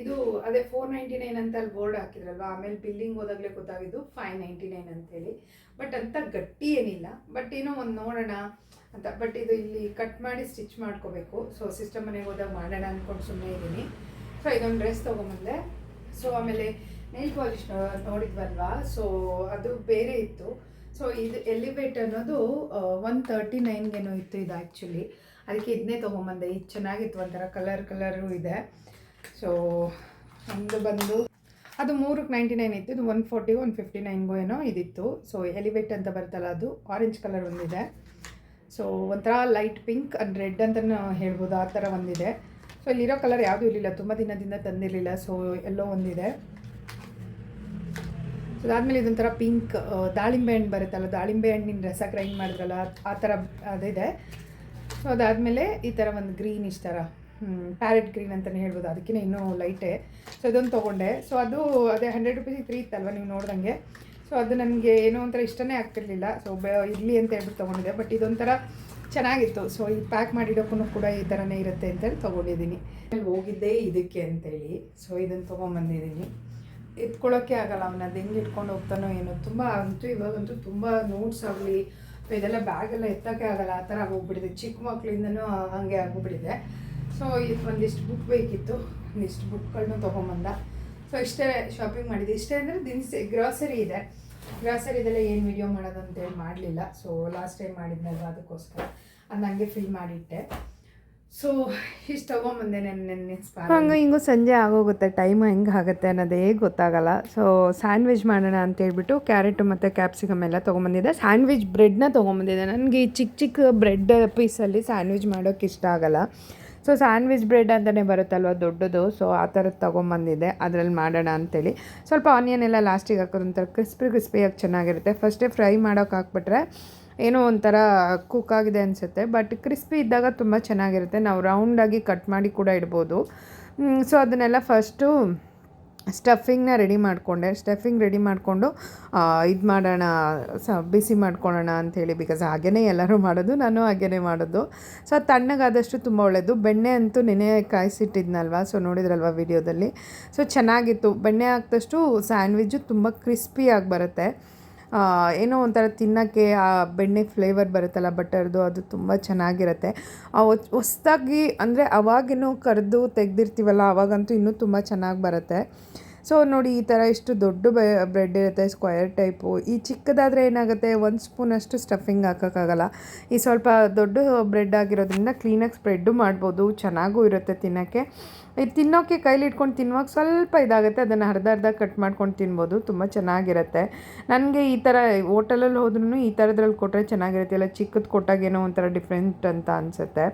ಇದು ಅದೇ ಫೋರ್ ನೈಂಟಿ ನೈನ್ ಅಂತ ಅಲ್ಲಿ ಬೋರ್ಡ್ ಹಾಕಿದ್ರಲ್ವ? ಆಮೇಲೆ ಬಿಲ್ಲಿಂಗ್ ಹೋದಾಗಲೇ ಗೊತ್ತಾಗಿದ್ದು ಫೈವ್ ನೈಂಟಿ ನೈನ್ ಅಂತೇಳಿ. ಬಟ್ ಅಂತ ಗಟ್ಟಿ ಏನಿಲ್ಲ. ಬಟ್ ಏನೋ ಒಂದು ನೋಡೋಣ ಅಂತ. ಬಟ್ ಇದು ಇಲ್ಲಿ ಕಟ್ ಮಾಡಿ ಸ್ಟಿಚ್ ಮಾಡ್ಕೋಬೇಕು. ಸೊ ಸಿಸ್ಟಮ್ ಮನೆಗೆ ಹೋದಾಗ ಮಾಡೋಣ ಅಂದ್ಕೊಂಡು ಸುಮ್ಮನೆ ಇದ್ದೀನಿ. ಸೊ ಇದೊಂದು ಡ್ರೆಸ್ ತೊಗೊಂಬಂದೆ. ಸೊ ಆಮೇಲೆ ನೈಲ್ ಪಾಲಿಶ್ ನೋಡಿದ್ವಲ್ವಾ? ಸೊ ಅದು ಬೇರೆ ಇತ್ತು. ಸೊ ಇದು ಎಲಿವೇಟ್ ಅನ್ನೋದು ಒನ್ ತರ್ಟಿ ನೈನ್ಗೇನೋ ಇತ್ತು ಇದು ಆ್ಯಕ್ಚುಲಿ ಅದಕ್ಕೆ ಇದನ್ನೇ ತೊಗೊಂಬಂದೆ. ಇದು ಚೆನ್ನಾಗಿತ್ತು ಒಂಥರ ಕಲರ್ ಕಲರು ಇದೆ. ಸೊ ಒಂದು ಬಂದು ಅದು ಮೂರಕ್ಕೆ ನೈಂಟಿ ನೈನ್ ಇತ್ತು, ಇದು ಒನ್ ಫೋರ್ಟಿ ಒನ್ ಫಿಫ್ಟಿ ನೈನ್ಗೂ ಏನೋ ಇದಿತ್ತು. ಸೊ ಎಲಿವೇಟ್ ಅಂತ ಬರುತ್ತಲ್ಲ ಅದು ಆರೆಂಜ್ ಕಲರ್ ಒಂದಿದೆ. ಸೊ ಒಂಥರ ಲೈಟ್ ಪಿಂಕ್ ಆ್ಯಂಡ್ ರೆಡ್ ಅಂತಲೂ ಹೇಳ್ಬೋದು, ಆ ಥರ ಒಂದಿದೆ. ಸೊ ಇಲ್ಲಿರೋ ಕಲರ್ ಯಾವುದೂ ಇರಲಿಲ್ಲ, ತುಂಬ ದಿನದಿಂದ ತಂದಿರಲಿಲ್ಲ ಸೊ ಎಲ್ಲೋ ಒಂದಿದೆ. ಸೊ ಅದಾದಮೇಲೆ ಇದೊಂಥರ ಪಿಂಕ್ ದಾಳಿಂಬೆ ಹಣ್ಣು ಬರುತ್ತಲ್ಲ, ದಾಳಿಂಬೆ ಹಣ್ಣಿನ ರಸ ಗ್ರೈಂಡ್ ಮಾಡಿದ್ರಲ್ಲ, ಆ ಥರ ಅದಿದೆ. ಸೊ ಅದಾದಮೇಲೆ ಈ ಥರ ಒಂದು ಗ್ರೀನಿಶ್ ಥರ ಪ್ಯಾರೆಟ್ ಗ್ರೀನ್ ಅಂತಲೇ ಹೇಳ್ಬೋದು. ಅದಕ್ಕಿಂತ ಇನ್ನೂ ಲೈಟೇ ಸೊ ಇದೊಂದು ತೊಗೊಂಡೆ. ಸೊ ಅದು ಅದೇ ಹಂಡ್ರೆಡ್ ರುಪೀಸಿಗೆ ತ್ರೀ ಇತ್ತಲ್ವ ನೀವು ನೋಡ್ದಂಗೆ. ಸೊ ಅದು ನನಗೆ ಏನೋ ಒಂಥರ ಇಷ್ಟನೇ ಆಗ್ತಿರ್ಲಿಲ್ಲ. ಸೊ ಬೆ, ಇರಲಿ ಅಂತ ಹೇಳ್ಬಿಟ್ಟು ತೊಗೊಂಡಿದ್ದೆ. ಬಟ್ ಇದೊಂಥರ ಚೆನ್ನಾಗಿತ್ತು. ಸೊ ಈ ಪ್ಯಾಕ್ ಮಾಡಿಡೋಕ್ಕೂ ಕೂಡ ಈ ಥರನೇ ಇರುತ್ತೆ ಅಂತೇಳಿ ತೊಗೊಂಡಿದ್ದೀನಿ. ಹೋಗಿದ್ದೆ ಇದಕ್ಕೆ ಅಂತೇಳಿ. ಸೊ ಇದನ್ನು ತೊಗೊಂಬಂದಿದ್ದೀನಿ. ಎತ್ಕೊಳ್ಳೋಕ್ಕೆ ಆಗಲ್ಲ ಅವನ್ನ ಅದು ಹೆಂಗೆ ಇಟ್ಕೊಂಡು ಹೋಗ್ತಾನೋ ಏನೋ. ತುಂಬ ಅಂತೂ ಇವಾಗಂತೂ ತುಂಬ ನೋಟ್ಸ್ ಆಗಲಿ, ಇದೆಲ್ಲ ಬ್ಯಾಗೆಲ್ಲ ಎತ್ತೋಕ್ಕೆ ಆಗಲ್ಲ. ಆ ಥರ ಆಗೋಗ್ಬಿಟ್ಟಿದೆ. ಚಿಕ್ಕ ಮಕ್ಕಳಿಂದನೂ ಹಾಗೆ ಆಗೋಗ್ಬಿಟ್ಟಿದೆ. ಸೊ ಇದು ಒಂದಿಷ್ಟು ಬುಕ್ ಬೇಕಿತ್ತು. ಒಂದಿಷ್ಟು ಬುಕ್ಗಳನ್ನ ತೊಗೊಂಬಂದ. ಸೊ ಇಷ್ಟೇ ಶಾಪಿಂಗ್ ಮಾಡಿದೆ ಇಷ್ಟೇ ಅಂದರೆ ದಿನಸಿ ಗ್ರಾಸರಿ ಇದೆ. ಗ್ರಾಸರಿದೆಲ್ಲ ಏನು ವಿಡಿಯೋ ಮಾಡೋದು ಅಂತೇಳಿ ಮಾಡಲಿಲ್ಲ. ಸೊ ಲಾಸ್ಟ್ ಟೈಮ್ ಮಾಡಿದ್ನಲ್ವ ಅದಕ್ಕೋಸ್ಕರ. ಅದು ನನಗೆ ಫಿಲ್ ಮಾಡಿಟ್ಟೆ. ಸೊ ಇಷ್ಟು ತೊಗೊಂಬಂದೆ ನನ್ನ ನೆನ್ನೆ ಹಂಗೆ ಹಿಂಗೂ ಸಂಜೆ ಆಗೋಗುತ್ತೆ. ಟೈಮ್ ಹೆಂಗೆ ಆಗುತ್ತೆ ಅನ್ನೋದೇ ಗೊತ್ತಾಗಲ್ಲ. ಸೊ ಸ್ಯಾಂಡ್ವಿಚ್ ಮಾಡೋಣ ಅಂತ ಹೇಳ್ಬಿಟ್ಟು ಕ್ಯಾರೆಟು ಮತ್ತು ಕ್ಯಾಪ್ಸಿಕಮ್ ಎಲ್ಲ ತೊಗೊಂಬಂದಿದ್ದೆ. ಸ್ಯಾಂಡ್ವಿಚ್ ಬ್ರೆಡ್ನ ತೊಗೊಂಬಂದಿದ್ದೆ. ನನಗೆ ಈ ಚಿಕ್ಕ ಚಿಕ್ಕ ಬ್ರೆಡ್ ಪೀಸಲ್ಲಿ ಸ್ಯಾಂಡ್ವಿಚ್ ಮಾಡೋಕ್ಕೆ ಇಷ್ಟ ಆಗಲ್ಲ. ಸೊ ಸ್ಯಾಂಡ್ವಿಚ್ ಬ್ರೆಡ್ ಅಂತಲೇ ಬರುತ್ತಲ್ವ? ದೊಡ್ಡದು. ಸೊ ಆ ಥರದ್ದು ತೊಗೊಂಬಂದಿದೆ ಅದರಲ್ಲಿ ಮಾಡೋಣ ಅಂತೇಳಿ. ಸ್ವಲ್ಪ ಆನಿಯನ್ ಎಲ್ಲ ಲಾಸ್ಟಿಗೆ ಹಾಕೋದು ಒಂಥರ ಕ್ರಿಸ್ಪಿ ಕ್ರಿಸ್ಪಿಯಾಗಿ ಚೆನ್ನಾಗಿರುತ್ತೆ. ಫಸ್ಟೇ ಫ್ರೈ ಮಾಡೋಕೆ ಹಾಕ್ಬಿಟ್ರೆ ಏನೋ ಒಂಥರ ಕುಕ್ ಆಗಿದೆ ಅನಿಸುತ್ತೆ. ಬಟ್ ಕ್ರಿಸ್ಪಿ ಇದ್ದಾಗ ತುಂಬ ಚೆನ್ನಾಗಿರುತ್ತೆ. ನಾವು ರೌಂಡಾಗಿ ಕಟ್ ಮಾಡಿ ಕೂಡ ಇಡ್ಬೋದು. ಸೊ ಅದನ್ನೆಲ್ಲ ಫಸ್ಟು ಸ್ಟಫಿಂಗ್ನ ರೆಡಿ ಮಾಡಿಕೊಂಡೆ. ಸ್ಟಫಿಂಗ್ ರೆಡಿ ಮಾಡಿಕೊಂಡು ಇದು ಮಾಡೋಣ, ಸ, ಬಿಸಿ ಮಾಡ್ಕೊಳ್ಳೋಣ ಅಂಥೇಳಿ ಬಿಕಾಸ್ ಹಾಗೇ ಎಲ್ಲರೂ ಮಾಡೋದು, ನಾನು ಹಾಗೇ ಮಾಡೋದು. ಸೊ ಅದು ತಣ್ಣಗಾದಷ್ಟು ತುಂಬ ಒಳ್ಳೆಯದು ಬೆಣ್ಣೆ ಅಂತೂ ನೆನೆ ಕಾಯಿಸಿಟ್ಟಿದ್ನಲ್ವ? ಸೊ ನೋಡಿದ್ರಲ್ವ ವಿಡಿಯೋದಲ್ಲಿ? ಸೊ ಚೆನ್ನಾಗಿತ್ತು. ಬೆಣ್ಣೆ ಹಾಕಿದಷ್ಟು ಸ್ಯಾಂಡ್ವಿಚ್ಚು ತುಂಬ ಕ್ರಿಸ್ಪಿಯಾಗಿ ಬರುತ್ತೆ. ಏನೋ ಒಂಥರ ತಿನ್ನೋಕ್ಕೆ ಆ ಬೆಣ್ಣೆ ಫ್ಲೇವರ್ ಬರುತ್ತಲ್ಲ ಬಟರ್ದು ಅದು ತುಂಬ ಚೆನ್ನಾಗಿರುತ್ತೆ. ಹೊಸ್ದಾಗಿ ಅಂದರೆ ಅವಾಗೇನೋ ಕರೆದು ತೆಗೆದಿರ್ತೀವಲ್ಲ, ಅವಾಗಂತೂ ಇನ್ನೂ ತುಂಬ ಚೆನ್ನಾಗಿ ಬರುತ್ತೆ. ಸೊ ನೋಡಿ, ಈ ಥರ ಇಷ್ಟು ದೊಡ್ಡ ಬ್ರೆಡ್ ಇರುತ್ತೆ, ಸ್ಕ್ವಯರ್ ಟೈಪು. ಈ ಚಿಕ್ಕದಾದರೆ ಏನಾಗುತ್ತೆ, ಒಂದು ಸ್ಪೂನಷ್ಟು ಸ್ಟಫಿಂಗ್ ಹಾಕೋಕ್ಕಾಗಲ್ಲ. ಈ ಸ್ವಲ್ಪ ದೊಡ್ಡ ಬ್ರೆಡ್ ಆಗಿರೋದ್ರಿಂದ ಕ್ಲೀನಾಗಿ ಸ್ಪ್ರೆಡ್ಡು ಮಾಡ್ಬೋದು, ಚೆನ್ನಾಗೂ ಇರುತ್ತೆ ತಿನ್ನೋಕ್ಕೆ. ಇದು ತಿನ್ನೋಕ್ಕೆ ಕೈಲಿ ಇಟ್ಕೊಂಡು ತಿನ್ನುವಾಗ ಸ್ವಲ್ಪ ಇದಾಗುತ್ತೆ, ಅದನ್ನು ಅರ್ಧ ಅರ್ಧ ಕಟ್ ಮಾಡ್ಕೊಂಡು ತಿನ್ಬೋದು, ತುಂಬ ಚೆನ್ನಾಗಿರುತ್ತೆ. ನನಗೆ ಈ ಥರ ಹೋಟೆಲಲ್ಲಿ ಹೋದ್ರೂ ಈ ಥರದ್ರಲ್ಲಿ ಕೊಟ್ಟರೆ ಚೆನ್ನಾಗಿರುತ್ತೆ, ಇಲ್ಲ ಚಿಕ್ಕದು ಕೊಟ್ಟಾಗ ಏನೋ ಒಂಥರ ಡಿಫ್ರೆಂಟ್ ಅಂತ ಅನಿಸುತ್ತೆ.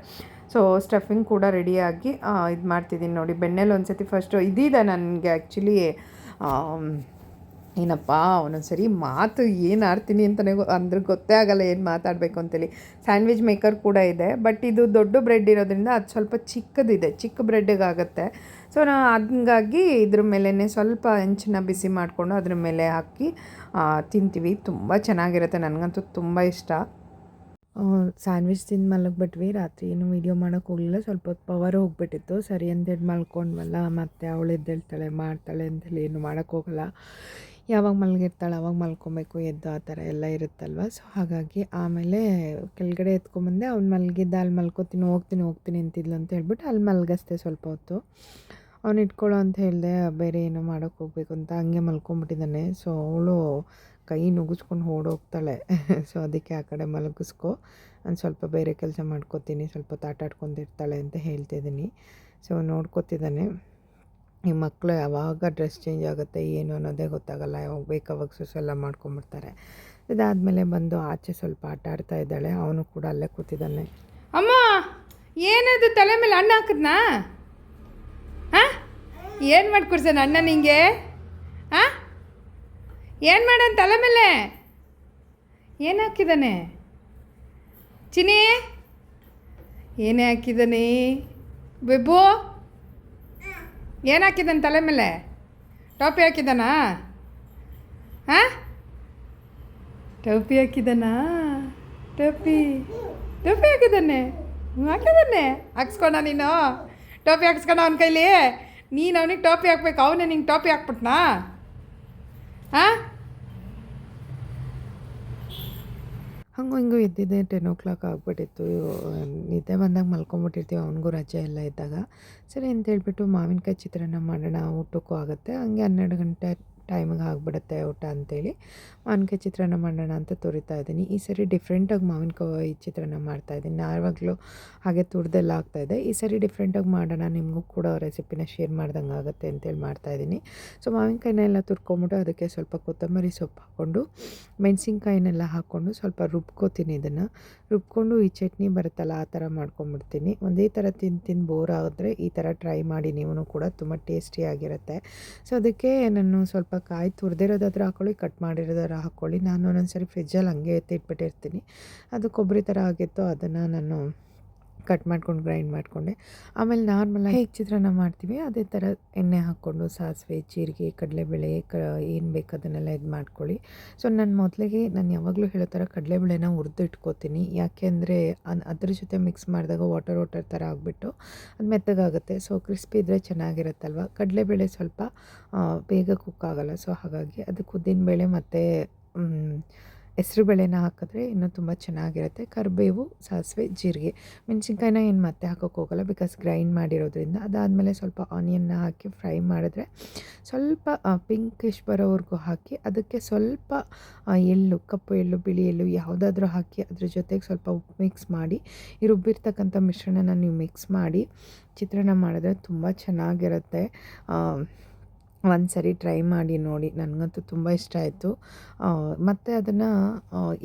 ಸೊ ಸ್ಟಫಿಂಗ್ ಕೂಡ ರೆಡಿಯಾಗಿ ಇದು ಮಾಡ್ತಿದ್ದೀನಿ ನೋಡಿ. ಬೆಣ್ಣೆಲಿ ಒಂದು ಸತಿ ಫಸ್ಟು ಇದಿದೆ ನನಗೆ ಆ್ಯಕ್ಚುಲಿ ಏನಪ್ಪ ಒಂದೊಂದು ಸರಿ ಮಾತು ಏನು ಆಡ್ತೀನಿ ಅಂತಲೇ ಅಂದ್ರೆ ಗೊತ್ತೇ ಆಗಲ್ಲ ಏನು ಮಾತಾಡಬೇಕು ಅಂತೇಳಿ. ಸ್ಯಾಂಡ್ವಿಚ್ ಮೇಕರ್ ಕೂಡ ಇದೆ ಬಟ್ ಇದು ದೊಡ್ಡ ಬ್ರೆಡ್ ಇರೋದ್ರಿಂದ ಅದು ಸ್ವಲ್ಪ ಚಿಕ್ಕದಿದೆ, ಚಿಕ್ಕ ಬ್ರೆಡ್ಡಿಗಾಗುತ್ತೆ ಸೊ ನಾನು ಹಂಗಾಗಿ ಇದ್ರ ಮೇಲೇ ಸ್ವಲ್ಪ ಹೆಂಚನ್ನ ಬಿಸಿ ಮಾಡಿಕೊಂಡು ಅದ್ರ ಮೇಲೆ ಹಾಕಿ ತಿಂತೀವಿ. ತುಂಬ ಚೆನ್ನಾಗಿರುತ್ತೆ, ನನಗಂತೂ ತುಂಬ ಇಷ್ಟ. ಸ್ಯಾಂಡ್ವಿಚ್ ತಿಂದು ಮಲಗಿಬಿಟ್ವಿ. ರಾತ್ರಿ ಏನು ವೀಡಿಯೋ ಮಾಡೋಕ್ಕೆ ಹೋಗಲಿಲ್ಲ. ಸ್ವಲ್ಪ ಹೊತ್ತು ಪವರ್ ಹೋಗ್ಬಿಟ್ಟಿತ್ತು. ಸರಿ ಅಂತೇಳಿ ಮಲ್ಕೊಂಡ್ವಲ್ಲ, ಮತ್ತೆ ಅವಳು ಎದ್ದೇಳ್ತಾಳೆ, ಮಾಡ್ತಾಳೆ ಅಂತೇಳಿ ಏನು ಮಾಡೋಕ್ಕೋಗಲ್ಲ ಯಾವಾಗ ಮಲಗಿರ್ತಾಳೆ ಅವಾಗ ಮಲ್ಕೊಬೇಕು, ಎದ್ದು ಆ ಥರ ಎಲ್ಲ ಇರುತ್ತಲ್ವ? ಸೊ ಹಾಗಾಗಿ ಆಮೇಲೆ ಕೆಳಗಡೆ ಎತ್ಕೊಂಬಂದೆ, ಅವ್ನು ಮಲಗಿದ್ದ ಅಲ್ಲಿ ಮಲ್ಕೋತೀನಿ, ಹೋಗ್ತೀನಿ ಹೋಗ್ತೀನಿ ಅಂತಿದ್ಲು ಅಂತ ಹೇಳ್ಬಿಟ್ಟು ಅಲ್ಲಿ ಮಲಗಿಸ್ದೆ ಸ್ವಲ್ಪ ಹೊತ್ತು. ಅವ್ನು ಇಟ್ಕೊಳ್ಳೋ ಅಂತ ಹೇಳಿದೆ, ಬೇರೆ ಏನೋ ಮಾಡೋಕ್ಕೆ ಹೋಗ್ಬೇಕು ಅಂತ ಹಂಗೆ ಮಲ್ಕೊಂಬಿಟ್ಟಿದ್ದಾನೆ. ಸೊ ಅವಳು ಕೈ ನುಗ್ಗಿಸ್ಕೊಂಡು ಓಡೋಗ್ತಾಳೆ. ಸೊ ಅದಕ್ಕೆ ಆ ಕಡೆ ಮಲಗಿಸ್ಕೊ. ನಾನು ಸ್ವಲ್ಪ ಬೇರೆ ಕೆಲಸ ಮಾಡ್ಕೋತೀನಿ, ಸ್ವಲ್ಪ ತಾಟಾಡ್ಕೊಂಡಿರ್ತಾಳೆ ಅಂತ ಹೇಳ್ತಿದ್ದೀನಿ ಸೊ ನೋಡ್ಕೋತಿದ್ದಾನೆ. ಈ ಮಕ್ಕಳು ಯಾವಾಗ ಡ್ರೆಸ್ ಚೇಂಜ್ ಆಗುತ್ತೆ, ಏನು ಅನ್ನೋದೇ ಗೊತ್ತಾಗಲ್ಲ. ಯಾವಾಗ ಬೇಕು ಅವಾಗ ಸುಸೆಲ್ಲ ಮಾಡ್ಕೊಂಬಿಡ್ತಾರೆ. ಇದಾದಮೇಲೆ ಬಂದು ಆಚೆ ಸ್ವಲ್ಪ ಆಟ ಆಡ್ತಾ ಇದ್ದಾಳೆ. ಅವನು ಕೂಡ ಅಲ್ಲೇ ಕೂತಿದ್ದಾನೆ. ಅಮ್ಮ, ಏನದು ತಲೆ ಮೇಲೆ ಅಣ್ಣ ಹಾಕಿದ್ನಾ? ಹಾಂ? ಏನು ಮಾಡ್ಕೊಡ್ಸಣ ಅಣ್ಣ ನಿಂಗೆ? ಏನು ಮಾಡೋಣ ತಲೆ ಮೇಲೆ? ಏನು ಹಾಕಿದ್ದಾನೆ ಚಿನಿ ಏನೇ ಹಾಕಿದ್ದಾನೆ ಬೆಬ್ಬು ಏನು ಹಾಕಿದ್ದಾನೆ ತಲೆ ಮೇಲೆ? ಟೋಪಿ ಹಾಕಿದ್ದಾನಾ ಹಾಂ? ಟೋಪಿ ಹಾಕಿದ್ದಾನಾ ಟೋಪಿ? ಟೋಪಿ ಹಾಕಿದ್ದಾನೆ ಹಾಕಿದ್ದಾನೆ ಹಾಕ್ಸ್ಕೊಂಡ ನೀನು? ಟೋಪಿ ಹಾಕ್ಸ್ಕೊಂಡ ಅವನ ಕೈಲಿ? ನೀನು ಅವನಿಗೆ ಟೋಪಿ ಹಾಕ್ಬೇಕು, ಅವನೇ ನಿಂಗೆ ಟೋಪಿ ಹಾಕ್ಬಿಟ್ನಾ? ಹಾಂ? ಹಂಗೂ ಹಿಂಗೂ ಇದ್ದಿದ್ದೆ ಟೆನ್ ಓ ಕ್ಲಾಕ್ ಆಗಿಬಿಟ್ಟಿತ್ತು. ನಿದ್ದೆ ಬಂದಾಗ ಮಲ್ಕೊಂಬಿಟ್ಟಿರ್ತೀವಿ, ಅವನಿಗೂ ರಜೆ ಎಲ್ಲ ಇದ್ದಾಗ. ಸರಿ ಅಂತ ಹೇಳ್ಬಿಟ್ಟು ಮಾವಿನಕಾಯಿ ಚಿತ್ರಾನ್ನ ಮಾಡೋಣ ಊಟಕ್ಕೂ ಆಗುತ್ತೆ. ಹಂಗೆ ಹನ್ನೆರಡು ಗಂಟೆ ಟೈಮಿಗೆ ಆಗಿಬಿಡುತ್ತೆ ಊಟ ಅಂತೇಳಿ. ಮಾವಿನಕಾಯಿ ಚಿತ್ರಾನ್ನ ಮಾಡೋಣ ಅಂತ ತುರಿತಾ ಇದ್ದೀನಿ. ಈ ಸರಿ ಡಿಫ್ರೆಂಟಾಗಿ ಮಾವಿನಕಾಯಿ ಚಿತ್ರಾನ್ನ ಮಾಡ್ತಾಯಿದ್ದೀನಿ ಯಾವಾಗಲೂ ಹಾಗೆ ತುರ್ದೆಲ್ಲ ಆಗ್ತಾಯಿದೆ ಈ ಸರಿ ಡಿಫ್ರೆಂಟಾಗಿ ಮಾಡೋಣ. ನಿಮಗೂ ಕೂಡ ರೆಸಿಪಿನ ಶೇರ್ ಮಾಡ್ದಂಗೆ ಆಗುತ್ತೆ ಅಂತೇಳಿ ಮಾಡ್ತಾಯಿದ್ದೀನಿ ಸೊ ಮಾವಿನಕಾಯಿನೆಲ್ಲ ತುರ್ಕೊಂಬಿಟ್ಟು ಅದಕ್ಕೆ ಸ್ವಲ್ಪ ಕೊತ್ತಂಬರಿ ಸೊಪ್ಪು ಹಾಕ್ಕೊಂಡು, ಮೆಣಸಿನ್ಕಾಯಿನೆಲ್ಲ ಹಾಕ್ಕೊಂಡು ಸ್ವಲ್ಪ ರುಬ್ಕೋತೀನಿ ಇದನ್ನು. ರುಬ್ಕೊಂಡು ಈ ಚಟ್ನಿ ಬರುತ್ತಲ್ಲ, ಆ ಥರ ಮಾಡ್ಕೊಂಬಿಡ್ತೀನಿ. ಒಂದೇ ಥರ ತಿಂದು ತಿಂದು ಬೋರ್ ಆದರೆ ಈ ಥರ ಟ್ರೈ ಮಾಡಿ ನೀವು ಕೂಡ ತುಂಬ ಟೇಸ್ಟಿಯಾಗಿರುತ್ತೆ ಸೊ ಅದಕ್ಕೆ ನಾನು ಸ್ವಲ್ಪ ಕಾಯಿ ತುರಿದಿರೋದಾದ್ರೂ ಹಾಕ್ಕೊಳ್ಳಿ ಕಟ್ ಮಾಡಿರೋದಾದ್ರೂ ಹಾಕ್ಕೊಳ್ಳಿ ನಾನು ಒಂದೊಂದು ಸರಿ ಫ್ರಿಜ್ಜಲ್ಲಿ ಹಂಗೆ ಎತ್ತಿಟ್ಬಿಟ್ಟಿರ್ತೀನಿ. ಅದು ಕೊಬ್ಬರಿ ಥರ ಆಗಿತ್ತು. ಅದನ್ನು ನಾನು ಕಟ್ ಮಾಡ್ಕೊಂಡು ಗ್ರೈಂಡ್ ಮಾಡಿಕೊಂಡೆ. ಆಮೇಲೆ ನಾರ್ಮಲಾಗಿ ಹೇಗೆ ಚಿತ್ರಾನ್ನ ಮಾಡ್ತೀವಿ. ಅದೇ ಥರ ಎಣ್ಣೆ ಹಾಕ್ಕೊಂಡು ಸಾಸಿವೆ, ಜೀರಿಗೆ, ಕಡಲೆಬೇಳೆ, ಕ ಏನು ಬೇಕು ಅದನ್ನೆಲ್ಲ ಇದು ಮಾಡ್ಕೊಳ್ಳಿ. ಸೊ ನಾನು ಮೊದಲಿಗೆ ನಾನು ಯಾವಾಗಲೂ ಹೇಳೋ ಥರ ಕಡಲೆಬೇಳೆನ ಹುರಿದು ಇಟ್ಕೋತೀನಿ ಯಾಕೆ ಅಂದರೆ ಅದ್ರ ಜೊತೆ ಮಿಕ್ಸ್ ಮಾಡಿದಾಗ ವಾಟರ್ ವಾಟರ್ ಥರ ಆಗಿಬಿಟ್ಟು ಅದು ಮೆತ್ತಗಾಗುತ್ತೆ. ಸೊ ಕ್ರಿಸ್ಪಿ ಇದ್ದರೆ ಚೆನ್ನಾಗಿರುತ್ತಲ್ವ? ಕಡಲೆಬೇಳೆ ಸ್ವಲ್ಪ ಬೇಗ ಕುಕ್ ಆಗೋಲ್ಲ. ಸೊ ಹಾಗಾಗಿ ಅದಕ್ಕೆ ಉದ್ದಿನಬೇಳೆ ಮತ್ತು ಹೆಸ್ರುಬೇಳೆನ ಹಾಕಿದ್ರೆ ಇನ್ನೂ ತುಂಬ ಚೆನ್ನಾಗಿರುತ್ತೆ. ಕರಿಬೇವು, ಸಾಸಿವೆ, ಜೀರಿಗೆ. ಮೆಣಸಿನ್ಕಾಯಿನ ಏನು ಮತ್ತೆ ಹಾಕೋಕ್ಕೆ ಹೋಗಲ್ಲ ಬಿಕಾಸ್ ಗ್ರೈಂಡ್ ಮಾಡಿರೋದ್ರಿಂದ. ಅದಾದಮೇಲೆ ಸ್ವಲ್ಪ ಆನಿಯನ್ನ ಹಾಕಿ ಫ್ರೈ ಮಾಡಿದ್ರೆ ಸ್ವಲ್ಪ ಪಿಂಕಿಶ್ ಬರೋವರೆಗೂ ಹಾಕಿ ಅದಕ್ಕೆ ಸ್ವಲ್ಪ ಎಳ್ಳು, ಕಪ್ಪು ಎಳ್ಳು, ಬಿಳಿ ಎಳ್ಳು ಯಾವುದಾದ್ರೂ ಹಾಕಿ ಅದ್ರ ಜೊತೆಗೆ ಸ್ವಲ್ಪ ಉಪ್ಪು ಮಿಕ್ಸ್ ಮಾಡಿ, ಈ ರುಬ್ಬಿರ್ತಕ್ಕಂಥ ಮಿಶ್ರಣನ ನೀವು ಮಿಕ್ಸ್ ಮಾಡಿ ಚಿತ್ರಾನ್ನ ಮಾಡಿದ್ರೆ ತುಂಬ ಚೆನ್ನಾಗಿರುತ್ತೆ. ಒಂದು ಸರಿ ಟ್ರೈ ಮಾಡಿ ನೋಡಿ, ನನಗಂತೂ ತುಂಬ ಇಷ್ಟ ಆಯಿತು. ಮತ್ತು ಅದನ್ನು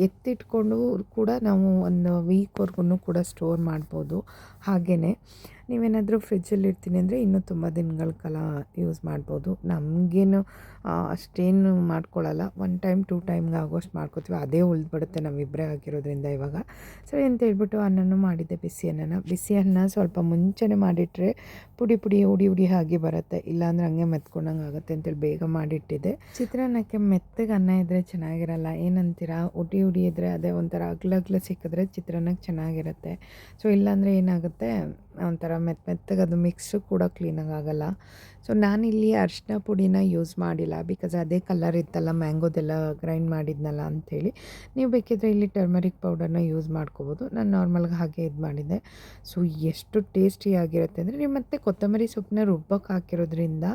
ಎತ್ತಿಟ್ಕೊಂಡು ಕೂಡ ನಾವು ಒಂದು ವೀಕ್ವರ್ಗೂ ಕೂಡ ಸ್ಟೋರ್ ಮಾಡ್ಬೋದು. ಹಾಗೆಯೇ ನೀವೇನಾದರೂ ಫ್ರಿಜ್ಜಲ್ಲಿ ಇರ್ತೀನಿ ಅಂದರೆ ಇನ್ನೂ ತುಂಬ ದಿನಗಳ ಕಾಲ ಯೂಸ್ ಮಾಡ್ಬೋದು. ನಮಗೇನು ಅಷ್ಟೇನು ಮಾಡ್ಕೊಳ್ಳಲ್ಲ ಒನ್ ಟೈಮ್ ಟೂ ಟೈಮ್ಗೆ ಆಗೋಷ್ಟು ಮಾಡ್ಕೋತೀವಿ. ಅದೇ ಉಳಿದ್ಬಿಡುತ್ತೆ ನಾವಿಬ್ಬರೇ ಆಗಿರೋದ್ರಿಂದ ಇವಾಗ. ಸರಿ ಅಂತ ಹೇಳ್ಬಿಟ್ಟು ಅನ್ನನೂ ಮಾಡಿದ್ದೆ, ಬಿಸಿ ಅನ್ನನ. ಬಿಸಿ ಅನ್ನ ಸ್ವಲ್ಪ ಮುಂಚೆನೇ ಮಾಡಿಟ್ರೆ ಪುಡಿ ಪುಡಿ ಉಡಿ ಉಡಿ ಹಾಗೆ ಬರುತ್ತೆ. ಇಲ್ಲಾಂದ್ರೆ ಹಂಗೆ ಮೆತ್ಕೊಂಡಂಗೆ ಆಗುತ್ತೆ ಅಂತೇಳಿ ಬೇಗ ಮಾಡಿಟ್ಟಿದ್ದೆ. ಚಿತ್ರಾನ್ನಕ್ಕೆ ಮೆತ್ತಗೆ ಅನ್ನ ಇದ್ದರೆ ಚೆನ್ನಾಗಿರಲ್ಲ. ಏನಂತೀರಾ? ಉಡಿ ಉಡಿ ಇದ್ದರೆ ಅದೇ ಒಂಥರ ಅಗ್ಲ ಅಗ್ಲ ಸಿಕ್ಕಿದ್ರೆ ಚಿತ್ರಾನ್ನಕ್ಕೆ ಚೆನ್ನಾಗಿರುತ್ತೆ. ಸೊ ಇಲ್ಲಾಂದರೆ ಏನಾಗುತ್ತೆ? ಒಂಥರ ಮೆತ್ತ ಮೆತ್ತಗೆ ಅದು ಮಿಕ್ಸು ಕೂಡ ಕ್ಲೀನಾಗಿ ಆಗಲ್ಲ. ಸೊ ನಾನಿಲ್ಲಿ ಅರಿಶಿನ ಪುಡಿನ ಯೂಸ್ ಮಾಡಿಲ್ಲ. ಬಿಕಾಸ್ ಅದೇ ಕಲರ್ ಇತ್ತಲ್ಲ ಮ್ಯಾಂಗೋದೆಲ್ಲ ಗ್ರೈಂಡ್ ಮಾಡಿದ್ನಲ್ಲ ಅಂಥೇಳಿ ನೀವು ಬೇಕಿದ್ರೆ ಇಲ್ಲಿ ಟರ್ಮರಿಕ್ ಪೌಡರ್ನ ಯೂಸ್ ಮಾಡ್ಕೋಬೋದು. ನಾನು ನಾರ್ಮಲ್ಗೆ ಹಾಗೆ ಇದು ಮಾಡಿದ್ದೆ. ಸೊ ಎಷ್ಟು ಟೇಸ್ಟಿಯಾಗಿರುತ್ತೆ ಅಂದರೆ, ನೀವು ಮತ್ತೆ ಕೊತ್ತಂಬರಿ ಸೊಪ್ಪನ್ನ ರುಬ್ಬಕ್ಕೆ ಹಾಕಿರೋದ್ರಿಂದ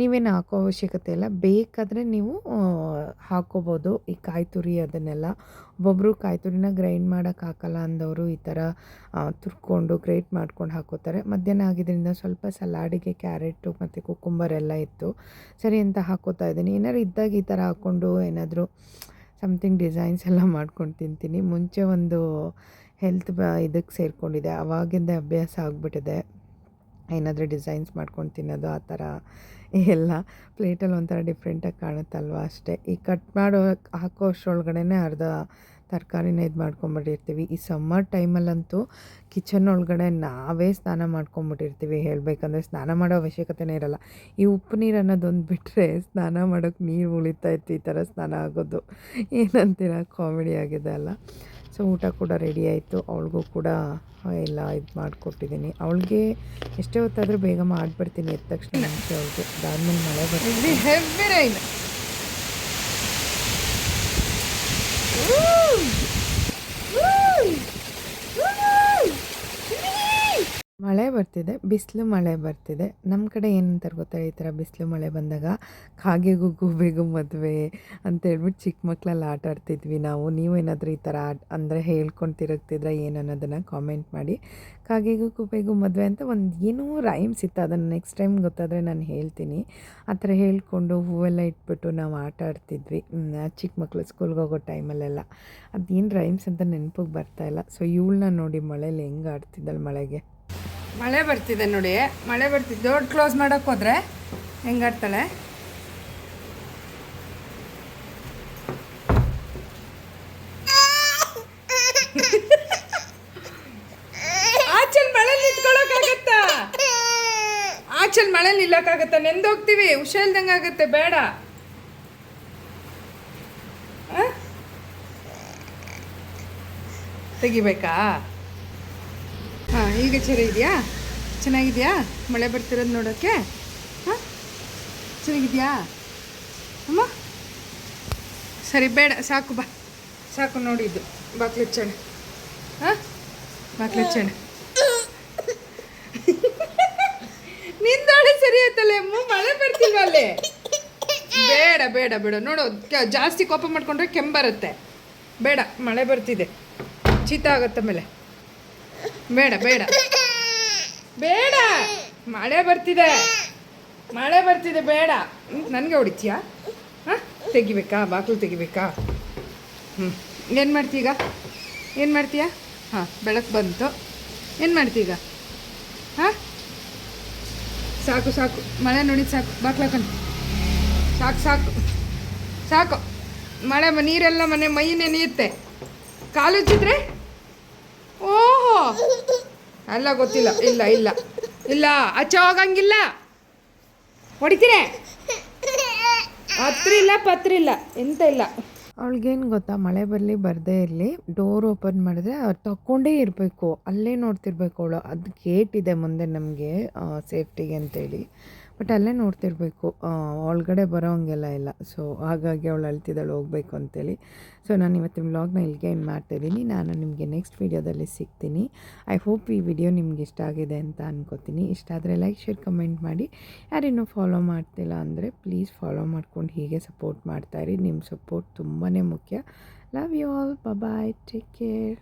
ನೀವೇನು ಹಾಕೋ ಅವಶ್ಯಕತೆ ಇಲ್ಲ. ಬೇಕಾದರೆ ನೀವು ಹಾಕೋಬೋದು. ಈ ಕಾಯಿ ತುರಿ ಅದನ್ನೆಲ್ಲ. ಒಬ್ಬೊಬ್ಬರು ಕಾಯಿ ತುರಿನ ಗ್ರೈಂಡ್ ಮಾಡೋಕ್ಕೆ ಹಾಕಲ್ಲ ಅಂದವರು ಈ ಥರ ತುರ್ಕೊಂಡು ಗ್ರೇಟ್ ಮಾಡ್ಕೊಂಡು ಹಾಕೋತಾರೆ. ಮಧ್ಯಾಹ್ನ ಆಗಿದ್ದರಿಂದ ಸ್ವಲ್ಪ ಸಲಾಡಿಗೆ ಕ್ಯಾರೆಟು ಮತ್ತು ಕುಕ್ಕುಂಬರ್ ಎಲ್ಲ ಇತ್ತು. ಸರಿ ಅಂತ ಹಾಕೋತಾ ಇದ್ದೀನಿ. ಏನಾದ್ರು ಇದ್ದಾಗ ಈ ಥರ ಹಾಕ್ಕೊಂಡು ಏನಾದರೂ ಸಮಥಿಂಗ್ ಡಿಸೈನ್ಸ್ ಎಲ್ಲ ಮಾಡ್ಕೊಂಡು ತಿಂತೀನಿ. ಮುಂಚೆ ಒಂದು ಹೆಲ್ತ್ ಬ ಇದಕ್ಕೆ ಸೇರಿಕೊಂಡಿದೆ ಅವಾಗಿಂದ ಅಭ್ಯಾಸ ಆಗಿಬಿಟ್ಟಿದೆ. ಏನಾದರೂ ಡಿಸೈನ್ಸ್ ಮಾಡ್ಕೊಂಡು ತಿನ್ನೋದು, ಆ ಥರ ಎಲ್ಲ. ಪ್ಲೇಟಲ್ಲಿ ಒಂಥರ ಡಿಫ್ರೆಂಟಾಗಿ ಕಾಣುತ್ತಲ್ವ ಅಷ್ಟೇ. ಈ ಕಟ್ ಮಾಡೋ ಹಾಕೋ ಅಷ್ಟರೊಳಗಡೆ ಅರ್ಧ ತರಕಾರಿನ ಇದು ಮಾಡ್ಕೊಂಬಿಟ್ಟಿರ್ತೀವಿ. ಈ ಸಮ್ಮರ್ ಟೈಮಲ್ಲಂತೂ ಕಿಚನ್ ಒಳಗಡೆ ನಾವೇ ಸ್ನಾನ ಮಾಡ್ಕೊಂಬಿಟ್ಟಿರ್ತೀವಿ. ಹೇಳಬೇಕಂದ್ರೆ ಸ್ನಾನ ಮಾಡೋ ಅವಶ್ಯಕತೆನೇ ಇರಲ್ಲ. ಈ ಉಪ್ಪು ನೀರು ಅನ್ನೋದೊಂದು ಬಿಟ್ಟರೆ ಸ್ನಾನ ಮಾಡೋಕ್ಕೆ ನೀರು ಉಳಿತಾ ಇತ್ತು ಈ ಥರ ಸ್ನಾನ ಆಗೋದು. ಏನಂತೀರ ಕಾಮಿಡಿ ಆಗಿದೆ ಅಲ್ಲ. ಸೊ ಊಟ ಕೂಡ ರೆಡಿ ಆಯಿತು. ಅವಳಿಗೂ ಕೂಡ ಎಲ್ಲ ಇದು ಮಾಡಿಕೊಟ್ಟಿದ್ದೀನಿ ಅವಳಿಗೆ ಎಷ್ಟೇ ಹೊತ್ತಾದರೂ ಬೇಗ ಮಾಡಿಬಿಡ್ತೀನಿ ಎದ್ದ ತಕ್ಷಣ ಮುಂಚೆ ಅವಳಿಗೆ. ಅದಾದ್ಮೇಲೆ ಮಳೆ ಬರ್ತೀನಿ ಹೆವಿ Woo! Woo! ಮಳೆ ಬರ್ತಿದೆ, ಬಿಸಿಲು ಮಳೆ ಬರ್ತಿದೆ. ನಮ್ಮ ಕಡೆ ಏನಂತಾರೆ ಗೊತ್ತಾ ಈ ಥರ ಬಿಸಿಲು ಮಳೆ ಬಂದಾಗ? ಕಾಗೆಗೂ ಗೂಬೆಗೂ ಮದುವೆ ಅಂತ ಹೇಳ್ಬಿಟ್ಟು ಚಿಕ್ಕ ಮಕ್ಕಳಲ್ಲಿ ಆಟ ಆಡ್ತಿದ್ವಿ ನಾವು. ನೀವೇನಾದರೂ ಈ ಥರ ಆಟ ಅಂದರೆ ಹೇಳ್ಕೊಂಡು ತಿರುಗ್ತಿದ್ರೆ ಏನು ಅನ್ನೋದನ್ನು ಕಾಮೆಂಟ್ ಮಾಡಿ. ಕಾಗೆಗೂ ಗೂಬೆಗೂ ಮದುವೆ ಅಂತ ಒಂದು ಏನೂ ರೈಮ್ಸ್ ಇತ್ತು. ಅದನ್ನು ನೆಕ್ಸ್ಟ್ ಟೈಮ್ ಗೊತ್ತಾದರೆ ನಾನು ಹೇಳ್ತೀನಿ. ಆ ಥರ ಹೇಳ್ಕೊಂಡು ಹೂವೆಲ್ಲ ಇಟ್ಬಿಟ್ಟು ನಾವು ಆಟ ಆಡ್ತಿದ್ವಿ ಚಿಕ್ಕ ಮಕ್ಕಳು ಸ್ಕೂಲ್ಗೆ ಹೋಗೋ ಟೈಮಲ್ಲೆಲ್ಲ ಅದೇನು ರೈಮ್ಸ್ ಅಂತ ನೆನಪಿಗೆ ಬರ್ತಾಯಿಲ್ಲ ಸೊ ಇವಳನ್ನ ನೋಡಿ ಮಳೇಲಿ ಹೆಂಗೆ ಆಡ್ತಿದ್ದಲ್ಲ ಮಳೆಗೆ? ಮಳೆ ಬರ್ತಿದೆ ನೋಡಿ. ಮಳೆ ಬರ್ತಿದೆ ಡೋರ್ ಕ್ಲೋಸ್ ಮಾಡಕ್ಕೆ ಹೋದ್ರೆ ಹೆಂಗಾಡ್ತಾಳೆ ಆಚಲ್ ಮಳೆ ನಿಂತ್ಕೊಳಕ್ಕಾಗತ್ತಾ? ಆಚಲ್ ಮಳೆ ನಿಲ್ಲಕ್ಕಾಗತ್ತಾ? ನೆಂದೋಗ್ತೀವಿ ಹುಷಾರಿಲ್ದಂಗೆ ಆಗುತ್ತೆ. ಬೇಡ? ತೆಗಿಬೇಕಾ? ಹಾಂ ಈಗ ಸರಿ ಇದೆಯಾ? ಚೆನ್ನಾಗಿದೆಯಾ? ಮಳೆ ಬರ್ತಿರೋದು ನೋಡೋಕ್ಕೆ ಹಾಂ? ಚೆನ್ನಾಗಿದೆಯಾ? ಅಮ್ಮ? ಸರಿ, ಬೇಡ, ಸಾಕು, ಬಾ. ಸಾಕು ನೋಡಿದ್ದು ಬಾಕ್ಲಚ್ಚಣೆ ಹಾಂ? ಬಾಕ್ಲಚ್ಚಣೆ ನಿಂದೋಳೆ ಸರಿ ಆಯ್ತಲ್ಲ ಅಮ್ಮ, ಮಳೆ ಬರ್ತಿಲ್ವ ಅಲ್ಲಿ? ಬೇಡ ಬೇಡ ಬೇಡ, ನೋಡು ಜಾಸ್ತಿ ಕೋಪ ಮಾಡ್ಕೊಂಡ್ರೆ ಕೆಮ್ಮು ಬರುತ್ತೆ. ಬೇಡ, ಮಳೆ ಬರ್ತಿದೆ. ಶೀತ ಆಗುತ್ತೆ ಆಮೇಲೆ. ಬೇಡ ಬೇಡ. ಬೇಡ. ಮಳೆ ಬರ್ತಿದೆ. ಮಳೆ ಬರ್ತಿದೆ, ಬೇಡ. ನನಗೆ ಹೊಡಿತೀಯಾ? ಹಾಂ? ತೆಗಿಬೇಕಾ? ಬಾಗಿಲು ತೆಗಿಬೇಕಾ? ಹ್ಞೂ ಏನು ಮಾಡ್ತೀಗ ಏನು ಮಾಡ್ತೀಯಾ? ಹಾಂ, ಬೆಳಕು ಬಂತು. ಏನು ಮಾಡ್ತೀಗ ಹಾಂ? ಸಾಕು ಸಾಕು. ಮಳೆ ನೋಡಿ ಸಾಕು. ಬಾಕ್ಲಾಕಂಡು ಸಾಕು ಸಾಕು. ಸಾಕು. ಮಳೆ, ನೀರೆಲ್ಲ ಮನೆ ಮೈ ನೆನೆಯುತ್ತೆ ಕಾಲು ಉಜ್ಜಿದ್ರೆ ಓಹೋ ಅಲ್ಲ, ಗೊತ್ತಿಲ್ಲ. ಇಲ್ಲ ಇಲ್ಲ. ಇಲ್ಲ ಅಚ್ಚ ಹೋಗಂಗಿಲ್ಲ ಹೊಡಿತೀರೆ ಪತ್ರ ಇಲ್ಲ ಎಂತ ಇಲ್ಲ. ಅವಳಿಗೇನು ಗೊತ್ತಾ? ಮಳೆ ಬರಲಿ, ಬರದೇ ಇರಲಿ. ಡೋರ್ ಓಪನ್ ಮಾಡಿದ್ರೆ ಅವ್ರು ತಕ್ಕೊಂಡೇ ಇರಬೇಕು. ಅಲ್ಲೇ ನೋಡ್ತಿರ್ಬೇಕು ಅವಳು. ಅದು ಗೇಟ್ ಇದೆ ಮುಂದೆ ನಮಗೆ ಸೇಫ್ಟಿಗೆ ಅಂತೇಳಿ. ಬಟ್ ಅಲ್ಲೇ ನೋಡ್ತಿರ್ಬೇಕು. ಒಳಗಡೆ ಬರೋಂಗೆಲ್ಲ ಇಲ್ಲ. ಸೊ ಹಾಗಾಗಿ ಅವಳು ಅಳ್ತಿದ್ದಾಳು, ಹೋಗ್ಬೇಕು ಅಂತೇಳಿ. ಸೊ ನಾನು ಇವತ್ತಿನ ವ್ಲಾಗ್ನ ಇಲ್ಲಿಗೆ ಏನು ಮಾಡ್ತಾಯಿದ್ದೀನಿ ನಾನು ನಿಮಗೆ ನೆಕ್ಸ್ಟ್ ವೀಡಿಯೋದಲ್ಲಿ ಸಿಗ್ತೀನಿ. ಐ ಹೋಪ್ ಈ ವಿಡಿಯೋ ನಿಮ್ಗೆ ಇಷ್ಟ ಆಗಿದೆ ಅಂತ ಅಂದ್ಕೋತೀನಿ ಇಷ್ಟ ಆದರೆ ಲೈಕ್ ಶೇರ್ ಕಮೆಂಟ್ ಮಾಡಿ. ಯಾರಿನ್ನೂ ಫಾಲೋ ಮಾಡ್ತಿಲ್ಲ ಅಂದರೆ ಪ್ಲೀಸ್ ಫಾಲೋ ಮಾಡ್ಕೊಂಡು ಹೀಗೆ ಸಪೋರ್ಟ್ ಮಾಡ್ತಾಯಿರಿ ನಿಮ್ಮ ಸಪೋರ್ಟ್ ತುಂಬಾ ಮುಖ್ಯ. Love you all bye take care